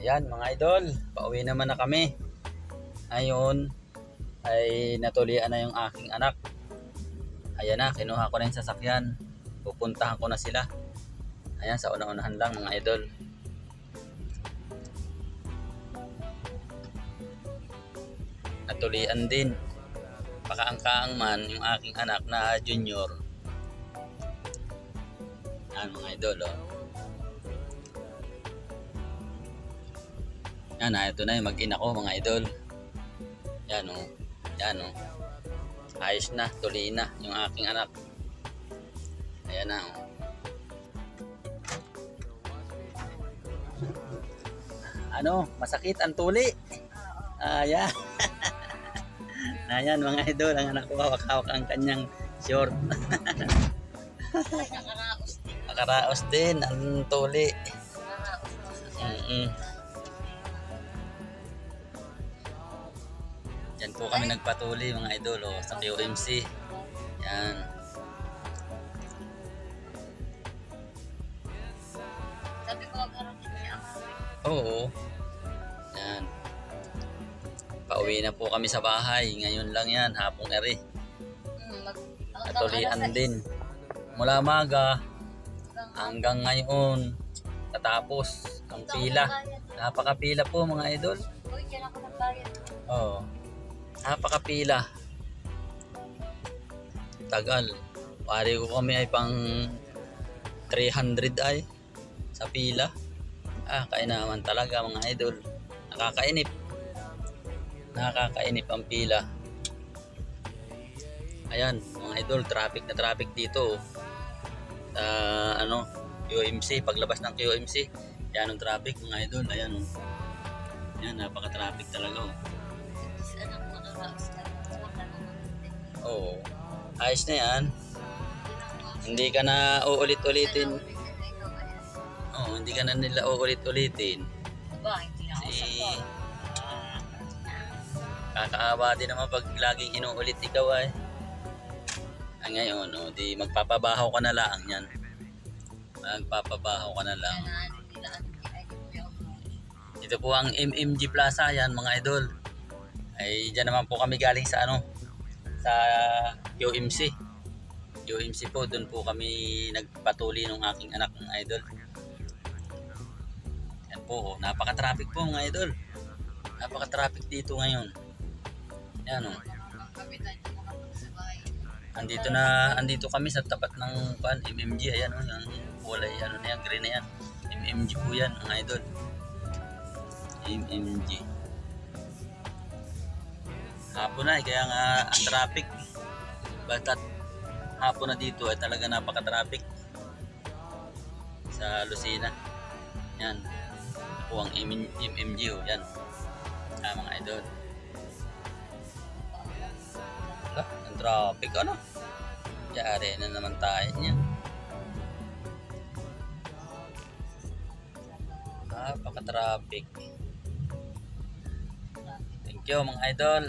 Ayan mga idol, pauwi naman na kami. Ngayon ay natulian na yung aking anak. Ayan na, kinuha ko na yung sasakyan. Pupuntahan ko na sila. Ayan, sa una-unahan lang mga idol. Natulian din. Pakaangkaang man yung aking anak na junior. Ayan mga idol, oh. Yan na, ito na yung mag-ina ko mga idol. Yan o. Yan o. Ayos na, tuloy na yung aking anak. Ayan na o. Ano, masakit ang tuli. Ayan. Ayan mga idol, ang anak ko hawak-hawak ang kanyang short. Nakaraos din. Din ang tuli. Mm-mm. Yan po kami nagpatuli mga idol oh, sa QMC. Yan. Sabi ko, wag harapin niya Oo. Yan. Pauwi na po kami sa bahay. Ngayon lang yan, hapong eri. Hmm, mag... Natulian din. Mula maga hanggang ngayon. Tatapos ang pila. Napakapila po mga idol. Uy, dyan ako nagbayad. Oo. Napakapila. Tagal. Pari ko kami ay pang 300 ay sa pila. Ah, kaya naman talaga mga idol. Nakakainip. Nakakainip ang pila. Ayan, mga idol, traffic na traffic dito. Sa ano, QMC, paglabas ng QMC. Yan ang traffic mga idol. Ayan. oh. Yan, napaka-traffic talaga. Oh. Naman. Oo. Ayos na yan. Hindi ka na uulit-ulitin. Oo, hindi ka na nila uulit-ulitin. Ba, hindi na ako Si... Ah, kakaawa din naman pag laging inuulit ikaw ay. Ay ngayon, oh, di magpapabahaw ka na lang yan. Magpapabahaw ka na lang. Ito po ang MMG Plaza yan mga idol. Ay diyan naman po kami galing sa ano sa QMC. QMC po doon po kami nagpatuli ng aking anak ng idol. Yan po, oh, napaka-traffic po mga idol. Napaka-traffic dito ngayon. Yan oh. Andito na andito kami sa tapat ng pan MMG ayan oh, yung kulay ano na yan, green na yan. MMG po yan mga idol. MMG. Hapon na eh, kaya nga ang traffic. Basta hapon na dito ay talaga napaka-traffic sa Lucena. Yan. Po ang MMG yan. Ah, mga idol. Ala, ang traffic ano? Yari na naman tayo niya. Napaka-traffic. Thank you mga idol.